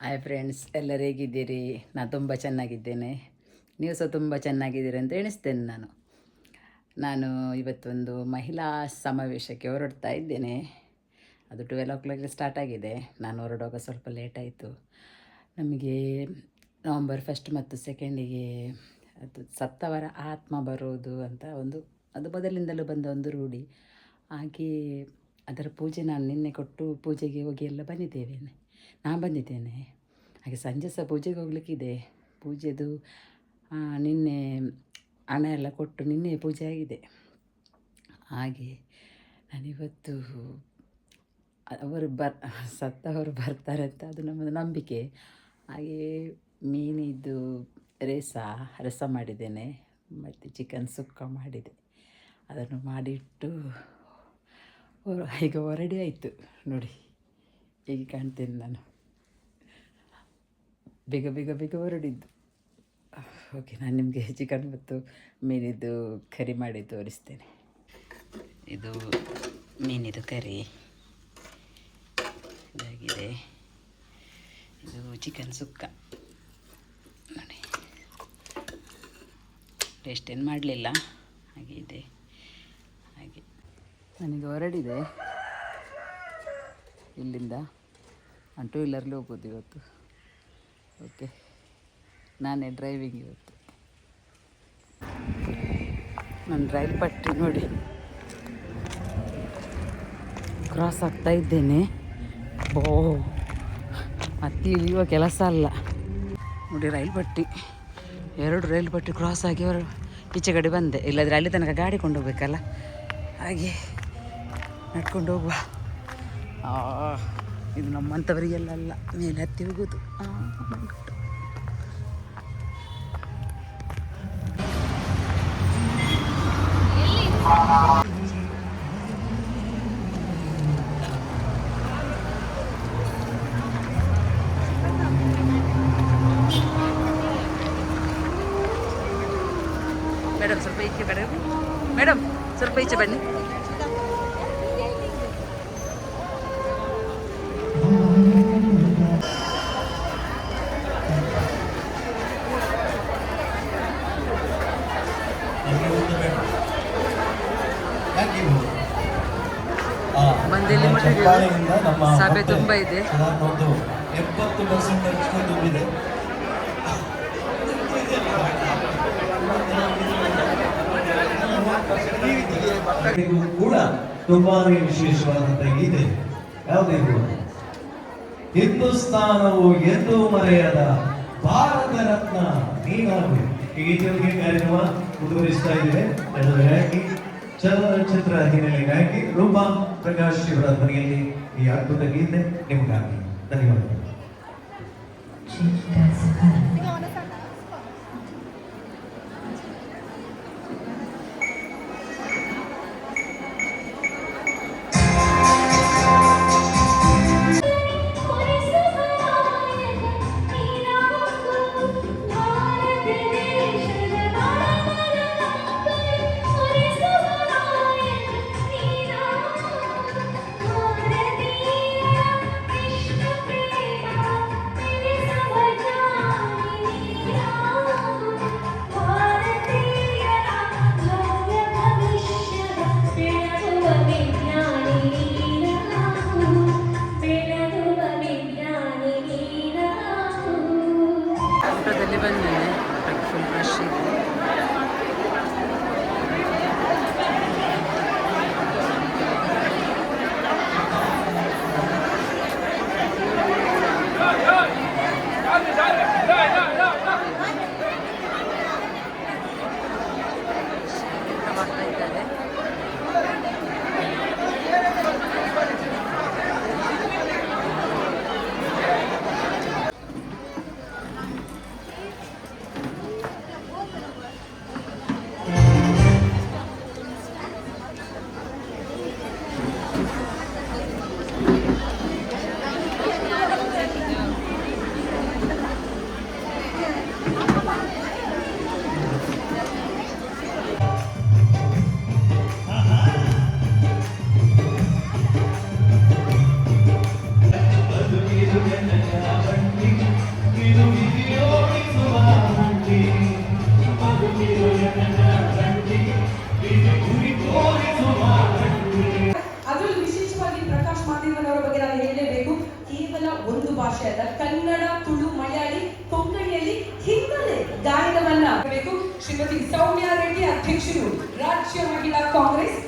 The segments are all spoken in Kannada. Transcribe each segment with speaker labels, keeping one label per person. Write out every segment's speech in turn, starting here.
Speaker 1: ಹಾಯ್ ಫ್ರೆಂಡ್ಸ್ ಎಲ್ಲರೂ ಹೇಗಿದ್ದೀರಿ? ನಾನು ತುಂಬ ಚೆನ್ನಾಗಿದ್ದೇನೆ. ನೀವು ಸಹ ತುಂಬ ಚೆನ್ನಾಗಿದ್ದೀರಿ ಅಂತ ಎಣಿಸ್ತೇನೆ ನಾನು. ನಾನು ಇವತ್ತೊಂದು ಮಹಿಳಾ ಸಮಾವೇಶಕ್ಕೆ ಹೊರಡ್ತಾ ಇದ್ದೇನೆ. ಅದು ಟ್ವೆಲ್ ಓ ಕ್ಲಾಕ್ಗೆ ಸ್ಟಾರ್ಟ್ ಆಗಿದೆ. ನಾನು ಹೊರಡುವಾಗ ಸ್ವಲ್ಪ ಲೇಟ್ ಆಯಿತು. ನಮಗೆ ನವಂಬರ್ ಫಸ್ಟ್ ಮತ್ತು ಸೆಕೆಂಡಿಗೆ ಅದು ಸತ್ತವರ ಆತ್ಮ ಬರೋದು ಅಂತ ಒಂದು, ಅದು ಮೊದಲಿಂದಲೂ ಬಂದ ಒಂದು ರೂಢಿ. ಹಾಗೆ ಅದರ ಪೂಜೆ ನಾನು ನಿನ್ನೆ ಕೊಟ್ಟು ಪೂಜೆಗೆ ಹೋಗಿ ಎಲ್ಲ ಬಂದಿದ್ದೇವೆ. ನಾನು ಬಂದಿದ್ದೇನೆ. ಹಾಗೆ ಸಂಜೆ ಸಹ ಪೂಜೆಗೆ ಹೋಗ್ಲಿಕ್ಕಿದೆ ಪೂಜೆದು ನಿನ್ನೆ ಹಣ ಎಲ್ಲ ಕೊಟ್ಟು ನಿನ್ನೆ ಪೂಜೆ ಆಗಿದೆ. ಹಾಗೆ ನಾನಿವತ್ತು ಅವರು ಬರ್ ಸತ್ತವರು ಬರ್ತಾರೆ ಅಂತ ಅದು ನಮ್ಮದು ನಂಬಿಕೆ. ಹಾಗೆ ಮೀನಿದ್ದು ರೇಸ, ರಸ ಮಾಡಿದ್ದೇನೆ. ಮತ್ತು ಚಿಕನ್ ಸುಕ್ಕ ಮಾಡಿದೆ. ಅದನ್ನು ಮಾಡಿಟ್ಟು ಈಗ ಹೊರಡಿ ಆಯಿತು ನೋಡಿ. ಹೀಗೆ ಕಾಣ್ತೇನೆ ನಾನು. ಬೇಗ ಬೇಗ ಬೇಗ ಹೊರಡಿದ್ದು. ಓಕೆ, ನಾನು ನಿಮಗೆ ಚಿಕನ್ ಮತ್ತು ಮೀನಿದ್ದು ಕರಿ ಮಾಡಿ ತೋರಿಸ್ತೇನೆ. ಇದು ಮೀನಿದು ಕರಿ. ಇದಾಗಿದೆ. ಇದು ಚಿಕನ್ ಸುಕ್ಕ. ನೋಡಿ. ಟೇಸ್ಟ್ ಏನು ಮಾಡಲಿಲ್ಲ. ಹಾಗೆ ಇದೆ. ಹಾಗೆ. ನನಗೆ ಹೊರಡಿದೆ. ಇಲ್ಲಿಂದ ನಾನು ಟೂ ವೀಲರ್ಲಿ ಹೋಗೋದು ಇವತ್ತು. ಓಕೆ ನಾನೇ ಡ್ರೈವಿಂಗ್ ಇವತ್ತು. ನಾನು ರೈಲ್ ಪಟ್ಟಿ ನೋಡಿ. ಕ್ರಾಸ್ ಆಗ್ತಾ ಇದ್ದೇನೆ. ಬೋ. ಅತಿ ಇಳಿಯುವ ಕೆಲಸ ಅಲ್ಲ. ನೋಡಿ ರೈಲ್ ಪಟ್ಟಿ. ಎರಡು ರೈಲ್ ಪಟ್ಟಿ ಕ್ರಾಸ್ ಆಗಿ ಅವರು ಈಚೆ ಕಡೆ ಬಂದೆ. ಇಲ್ಲದ್ರೆ ಅಲ್ಲಿ ತನಕ ಗಾಡಿ ಕೊಂಡು ಹೋಗ್ಬೇಕಲ್ಲ ಹಾಗೆ ನಡ್ಕೊಂಡು ಹೋಗುವ. ಇದು ನಮ್ಮಂಥವರಿಗೆಲ್ಲ ಅಲ್ಲ ಮೇಲೆ ಹತ್ತಿ ಹೋಗೋದು. ಆ, my God. ಮೇಡಮ್ ಸ್ವಲ್ಪ ಈಚೆ ಮೇಡಮ್ ಮೇಡಮ್ ಸ್ವಲ್ಪ ಈಚೆ ಬನ್ನಿ. ಸಭೆ ತುಂಬ ಇದೆ.
Speaker 2: ಒಂದು ಎಪ್ಪತ್ತು ಪರ್ಸೆಂಟ್ ಅಷ್ಟು ತುಂಬಿದೆ. ಕೂಡ ತುಂಬಾನೇ ವಿಶೇಷವಾದಂತ ಇದೆ ಯಾವುದೇ ಹಿಂದೂಸ್ತಾನವು ಎಂದೂ ಮರೆಯದ ಭಾರತ ರತ್ನ ನೀನಾಗು. ಈ ಗೀತೆಗೆ ಕಾರ್ಯಕ್ರಮ? ಮುಂದುವರಿಸ್ತಾ ಇದ್ದೇವೆ ಚಲನಚಿತ್ರ ಹಿನ್ನೆಲೆ ಗಾಯಕಿ ರೂಪಾ ಪ್ರಕಾಶ್ ಇವರ ಧ್ವನಿಯಲ್ಲಿ ಈ ಅದ್ಭುತ ಗೀತೆ ನಿಮಗಾಗಿ. ಧನ್ಯವಾದಗಳು.
Speaker 3: ಹಿನ್ನೆಲೆ ಗಾಯನವನ್ನ ಬೇಕು ಶ್ರೀಮತಿ ಸೌಮ್ಯ ರೆಡ್ಡಿ ಅಧ್ಯಕ್ಷರು ರಾಜ್ಯ ಮಹಿಳಾ ಕಾಂಗ್ರೆಸ್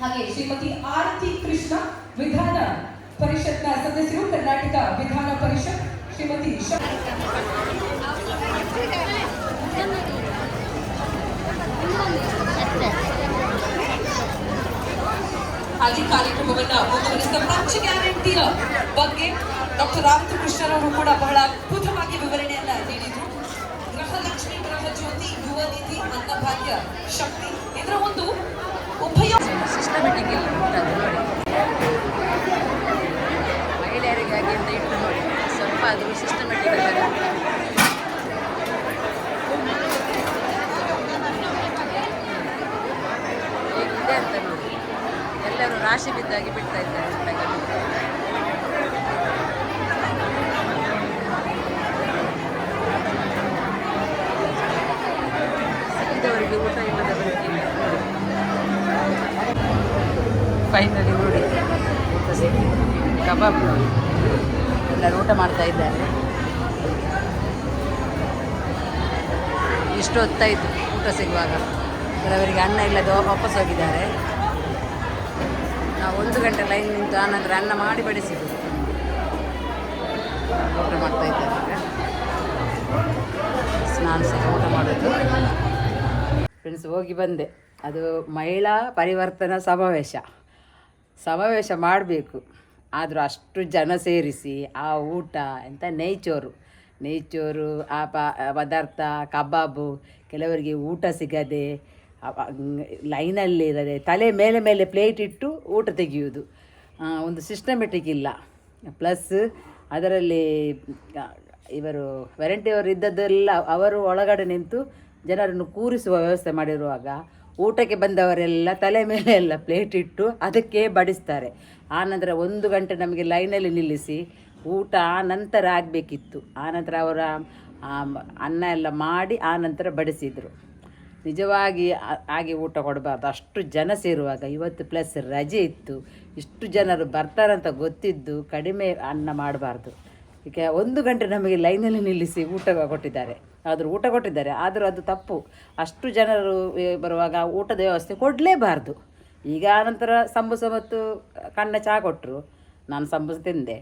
Speaker 3: ಹಾಗೆ ಶ್ರೀಮತಿ ಆರತಿ ಕೃಷ್ಣ ವಿಧಾನ ಪರಿಷತ್ನ ಸದಸ್ಯರು ಕರ್ನಾಟಕ ವಿಧಾನ ಪರಿಷತ್ ಶ್ರೀಮತಿ ಶ- ಹಾಗೆ ಕಾರ್ಯಕ್ರಮವನ್ನ ಮುಂದುವರಿಸಿದ ಪಂಚ ಗ್ಯಾರಂಟಿಯ ಬಗ್ಗೆ ಡಾಕ್ಟರ್ ರಾಮತ ಕೃಷ್ಣರವರು ಕೂಡ ಬಹಳ ಅದ್ಭುತವಾಗಿ ಅನ್ನಭಾಗ್ಯ ಶಕ್ತಿ, ಇದರ ಒಂದು ಉಪಯೋಗ
Speaker 1: ಸಿಸ್ಟಮೆಟಿಕ್ ಇಲ್ಲ ನೋಡಿ. ಮಹಿಳೆಯರಿಗಾಗಿ ಅಂತ ಇಟ್ಟು ನೋಡಿ. ಸ್ವಲ್ಪ ಅದು ಸಿಸ್ಟಮೆಟಿಕ್ ನೋಡಿ. ಎಲ್ಲರೂ ರಾಶಿ ಬಿದ್ದಾಗಿ ಬಿಡ್ತಾ ಇದ್ದಾರೆ ಊಟಕ್ಕೆ. ಸಿಕ್ಕಿದವರಿಗೆ ಊಟ ಇಲ್ಲದವರಿಗೆ ಫೈನಲಿ ನೋಡಿ. ಕಬಾಬ್ ಎಲ್ಲರೂ ಊಟ ಮಾಡ್ತಾ ಇದ್ದಾರೆ. ಇಷ್ಟು ಹೊತ್ತಾಯಿತು ಊಟ ಸಿಗುವಾಗ. ಕೆಲವರಿಗೆ ಅನ್ನ ಇಲ್ಲದೆ ವಾಪಸ್ ಹೋಗಿದ್ದಾರೆ. ನಾವು ಒಂದು ಗಂಟೆ ಲೈನ್ ನಿಂತು ಆನಂತರ ಅನ್ನ ಮಾಡಿ ಬಡಿಸಿದ್ದು ಊಟ ಮಾಡ್ತಾ ಇದ್ದಾರೆ ಸ್ನಾನ ನಾನು ಸಹ ಊಟ ಮಾಡೋದು ಫ್ರೆಂಡ್ಸ್ ಹೋಗಿ ಬಂದೆ. ಅದು ಮಹಿಳಾ ಪರಿವರ್ತನಾ ಸಮಾವೇಶ. ಸಮಾವೇಶ ಮಾಡಬೇಕು. ಆದರೂ ಅಷ್ಟು ಜನ ಸೇರಿಸಿ ಆ ಊಟ ಎಂತ ನೇಯ್ಚೋರು. ನೇಯ್ಚೋರು, ಆ ಪದಾರ್ಥ, ಕಬಾಬು, ಕೆಲವರಿಗೆ ಊಟ ಸಿಗದೆ ಲೈನಲ್ಲಿ ಇರದೆ, ತಲೆ ಮೇಲೆ ಮೇಲೆ ಪ್ಲೇಟ್ ಇಟ್ಟು ಊಟ ತೆಗೆಯುವುದು. ಒಂದು ಸಿಸ್ಟಮೆಟಿಕ್ ಇಲ್ಲ. ಪ್ಲಸ್ ಅದರಲ್ಲಿ ಇವರು ವ್ಯಾರಂಟಿಯವರು ಇದ್ದದ್ದೆಲ್ಲ ಅವರು ಒಳಗಡೆ ನಿಂತು ಜನರನ್ನು ಕೂರಿಸುವ ವ್ಯವಸ್ಥೆ ಮಾಡಿರುವಾಗ ಊಟಕ್ಕೆ ಬಂದವರೆಲ್ಲ ತಲೆ ಮೇಲೆ ಎಲ್ಲ ಪ್ಲೇಟ್ ಇಟ್ಟು ಅದಕ್ಕೆ ಬಡಿಸ್ತಾರೆ. ಆನಂತರ ಒಂದು ಗಂಟೆ ನಮಗೆ ಲೈನಲ್ಲಿ ನಿಲ್ಲಿಸಿ ಊಟ ಆ ನಂತರ ಆಗಬೇಕಿತ್ತು. ಆನಂತರ ಅವರ ಅನ್ನ ಎಲ್ಲ ಮಾಡಿ ಆನಂತರ ಬಡಿಸಿದರು. ನಿಜವಾಗಿ ಹಾಗೆ ಊಟ ಕೊಡಬಾರ್ದು. ಅಷ್ಟು ಜನ ಸೇರುವಾಗ ಇವತ್ತು ಪ್ಲಸ್ ರಜೆ ಇತ್ತು. ಇಷ್ಟು ಜನರು ಬರ್ತಾರಂತ ಗೊತ್ತಿದ್ದು ಕಡಿಮೆ ಅನ್ನ ಮಾಡಬಾರ್ದು. ಈಗ ಒಂದು ಗಂಟೆ ನಮಗೆ ಲೈನಲ್ಲಿ ನಿಲ್ಲಿಸಿ ಊಟ ಕೊಟ್ಟಿದ್ದಾರೆ. ಆದರೂ ಊಟ ಕೊಟ್ಟಿದ್ದಾರೆ. ಆದರೂ ಅದು ತಪ್ಪು. ಅಷ್ಟು ಜನರು ಬರುವಾಗ ಊಟದ ವ್ಯವಸ್ಥೆ ಕೊಡಲೇಬಾರ್ದು. ಈಗ ಆನಂತರ ಸಂಬುಸ ಮತ್ತು ಕಣ್ಣ ಚಹಾ ಕೊಟ್ಟರು ನಾನು ಸಂಬುಸ ತಿಂದೆ.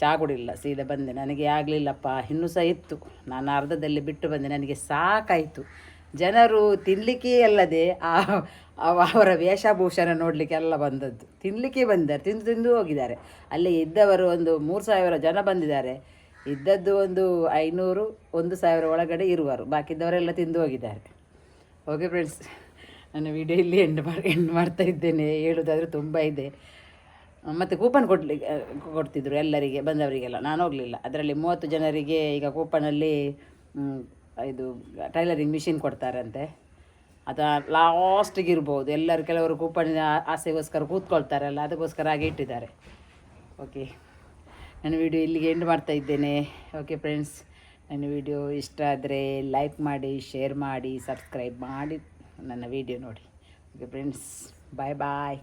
Speaker 1: ಚಹಾ ಕುಡಿಲ್ಲ ಸೀದಾ ಬಂದೆ. ನನಗೆ ಆಗಲಿಲ್ಲಪ್ಪ. ಇನ್ನೂ ಸಹ ಇತ್ತು. ನಾನು ಅರ್ಧದಲ್ಲಿ ಬಿಟ್ಟು ಬಂದೆ. ನನಗೆ ಸಾಕಾಯಿತು. ಜನರು ತಿನ್ನಲಿಕ್ಕೆ ಅಲ್ಲದೆ ಆ ಅವರ ವೇಷಭೂಷಣ ನೋಡಲಿಕ್ಕೆ ಎಲ್ಲ ಬಂದದ್ದು. ತಿನ್ನಲಿಕ್ಕೆ ಬಂದಿದ್ದಾರೆ. ತಿಂದು ತಿಂದು ಹೋಗಿದ್ದಾರೆ. ಅಲ್ಲಿ ಇದ್ದವರು ಒಂದು ಮೂರು ಸಾವಿರ ಜನ ಬಂದಿದ್ದಾರೆ. ಇದ್ದದ್ದು ಒಂದು ಐನೂರು, ಒಂದು ಸಾವಿರ ಒಳಗಡೆ ಇರುವರು. ಬಾಕಿದ್ದವರೆಲ್ಲ ತಿಂದು ಹೋಗಿದ್ದಾರೆ. ಓಕೆ ಫ್ರೆಂಡ್ಸ್ ನಾನು ವಿಡಿಯೋ ಇಲ್ಲಿ ಎಂಡ್ ಮಾಡಿ ಎಂಡ್ ಮಾಡ್ತಾ ಇದ್ದೇನೆ. ಹೇಳೋದಾದರೆ ತುಂಬ ಇದೆ. ಮತ್ತು ಕೂಪನ್ ಕೊಡ್ಲಿಕ್ಕೆ ಕೊಡ್ತಿದ್ರು ಎಲ್ಲರಿಗೆ, ಬಂದವರಿಗೆಲ್ಲ. ನಾನು ಹೋಗಲಿಲ್ಲ. ಅದರಲ್ಲಿ ಮೂವತ್ತು ಜನರಿಗೆ ಈಗ ಕೂಪನಲ್ಲಿ ಇದು ಟೈಲರಿಂಗ್ ಮಿಷಿನ್ ಕೊಡ್ತಾರಂತೆ. ಅದು ಲಾಸ್ಟಿಗೆ ಇರ್ಬೋದು. ಎಲ್ಲರೂ ಕೆಲವರು ಕೂಪನ್ ಆಸೆಗೋಸ್ಕರ ಕೂತ್ಕೊಳ್ತಾರಲ್ಲ, ಅದಕ್ಕೋಸ್ಕರ ಹಾಗೆ ಇಟ್ಟಿದ್ದಾರೆ. ಓಕೆ ನನ್ನ ವಿಡಿಯೋ ಇಲ್ಲಿಗೆ ಎಂಡ್ ಮಾಡ್ತಾ ಇದ್ದೇನೆ. ಓಕೆ ಫ್ರೆಂಡ್ಸ್ ನನ್ನ ವಿಡಿಯೋ ಇಷ್ಟ ಆದರೆ ಲೈಕ್ ಮಾಡಿ ಶೇರ್ ಮಾಡಿ ಸಬ್ಸ್ಕ್ರೈಬ್ ಮಾಡಿ ನನ್ನ ವಿಡಿಯೋ ನೋಡಿ. ಓಕೆ ಫ್ರೆಂಡ್ಸ್ ಬಾಯ್ ಬಾಯ್